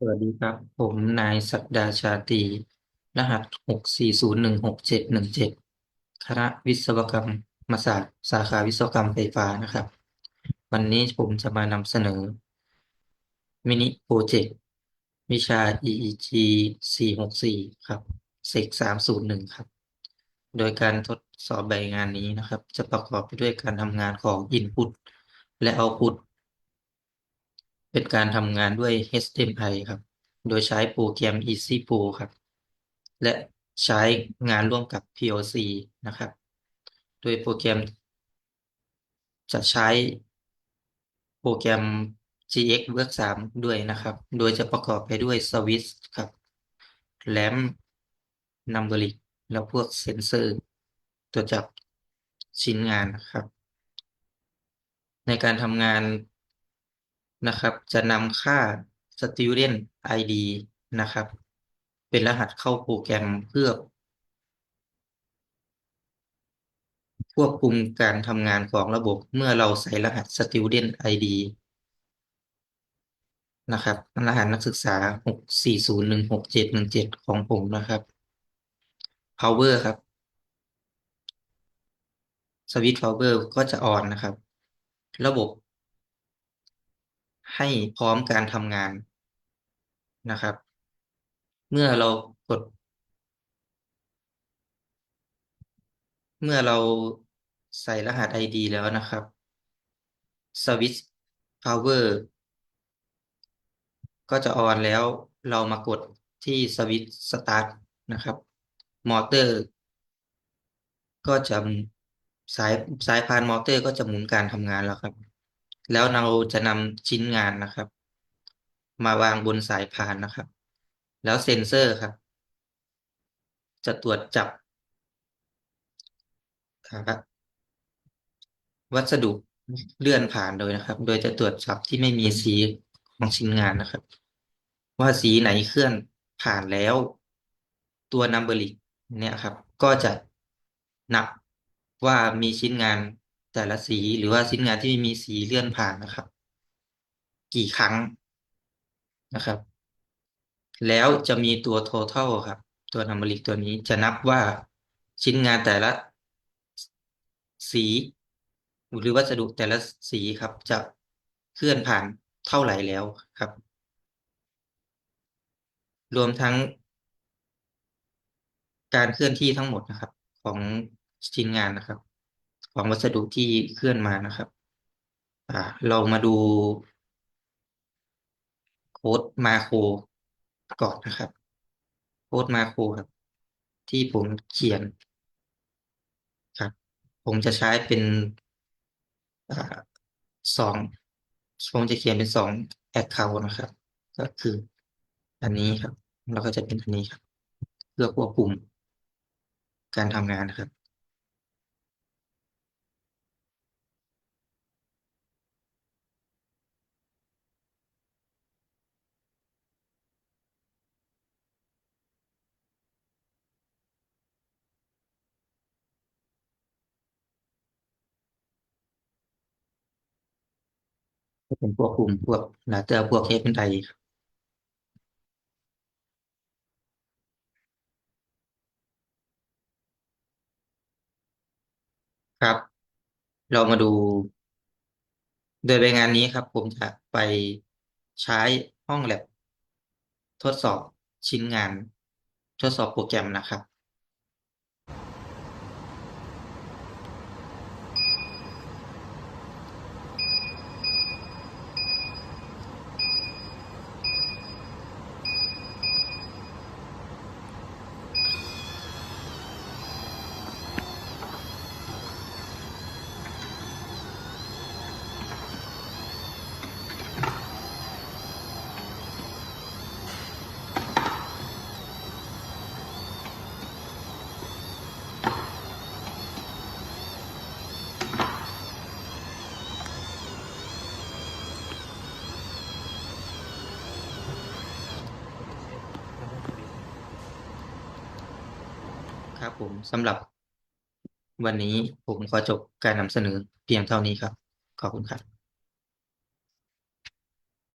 สวัสดีครับ ผมนายศักดาชาตรีรหัสหกสี่ศูนย์หนึ่งหกเจ็ดหนึ่งเจ็ดคณะวิศวกรรมศาสตร์ สาขาวิศวกรรมไฟฟ้านะครับ วันนี้ผมจะมานำเสนอ มินิโปรเจกต์วิชา EEG สี่หกสี่ครับเซกสามศูนย์หนึ่งครับ โดยการทดสอบใบงานนี้นะครับ จะประกอบไปด้วยการทำงานของ Input และ Output เป็นการทำงานด้วย HMI ครับ โดยใช้โปรแกรม Easy Pro ครับ และใช้งานร่วมกับ PLC นะครับ โดยโปรแกรม จะใช้โปรแกรม GX Work 3ด้วยนะครับ โดยจะประกอบไปด้วยสวิตช์ครับแรมนัมเบริกแล้วพวกเซนเซอร์ตรวจจับชิ้นงานนะครับ ในการทำงาน นะครับ จะนำค่า student ID นะครับ เป็นรหัสเข้าโปรแกรมเพื่อ ควบคุมการทำงานของระบบเมื่อเราใส่รหัส student ID นะครับรหัสนักศึกษาหกสี่ศูนย์หนึ่งหกเจ็ดหนึ่งเจ็ดของผมนะครับ power ครับ สวิตช์ power ก็จะออนนะครับ ระบบ ให้พร้อมการทำงานนะครับ เมื่อเรากด เมื่อเราใส่รหัส ID แล้วนะครับสวิตช์ power ก็จะออนแล้วเรามากดที่สวิตช์ start นะครับ มอเตอร์ ก็จะสายสายพานมอเตอร์ก็จะหมุนการทำงานแล้วครับ แล้วเราจะนำชิ้นงานนะครับ มาวางบนสายพานนะครับ แล้วเซ็นเซอร์ครับ จะตรวจจับครับวัสดุเลื่อนผ่านโดยนะครับ โดยจะตรวจจับที่ไม่มีสีของชิ้นงานนะครับ ว่าสีไหนเคลื่อนผ่านแล้ว ตัวนัมเบอริกเนี่ยครับ ก็จะนับว่ามีชิ้นงาน แต่ละสีหรือว่าชิ้นงานที่มีสีเลื่อนผ่านนะครับ กี่ครั้งนะครับ แล้วจะมีตัว total ครับ ตัวนัมเบริกตัวนี้จะนับว่าชิ้นงานแต่ละสีหรือวัสดุแต่ละสีครับ จะเคลื่อนผ่านเท่าไหร่แล้วครับ รวมทั้ง การเคลื่อนที่ทั้งหมดนะครับ ของชิ้นงานนะครับ ของวัสดุที่เคลื่อนมานะครับอ่าเรามาดูโค้ดมาโครก่อนนะครับโค้ดมาโครครับ ที่ผมเขียนครับ ผมจะใช้เป็นอ่าสองผมจะเขียนเป็นสองแอคเคาท์นะครับ ก็คืออันนี้ครับ แล้วก็จะเป็นอันนี้ครับ เพื่อควบคุมการทำงานนะครับ เป็นพวกกลุ่มพวกลาเตอพวกเคสเป็นไทยครับครับ เรามาดู โดยใบงานนี้ครับ ผมจะไปใช้ห้องแลบทดสอบชิ้นงาน ทดสอบโปรแกรมนะครับ ครับผมสำหรับวันนี้ผมขอจบการนำเสนอเพียงเท่านี้ครับ ขอบคุณครับ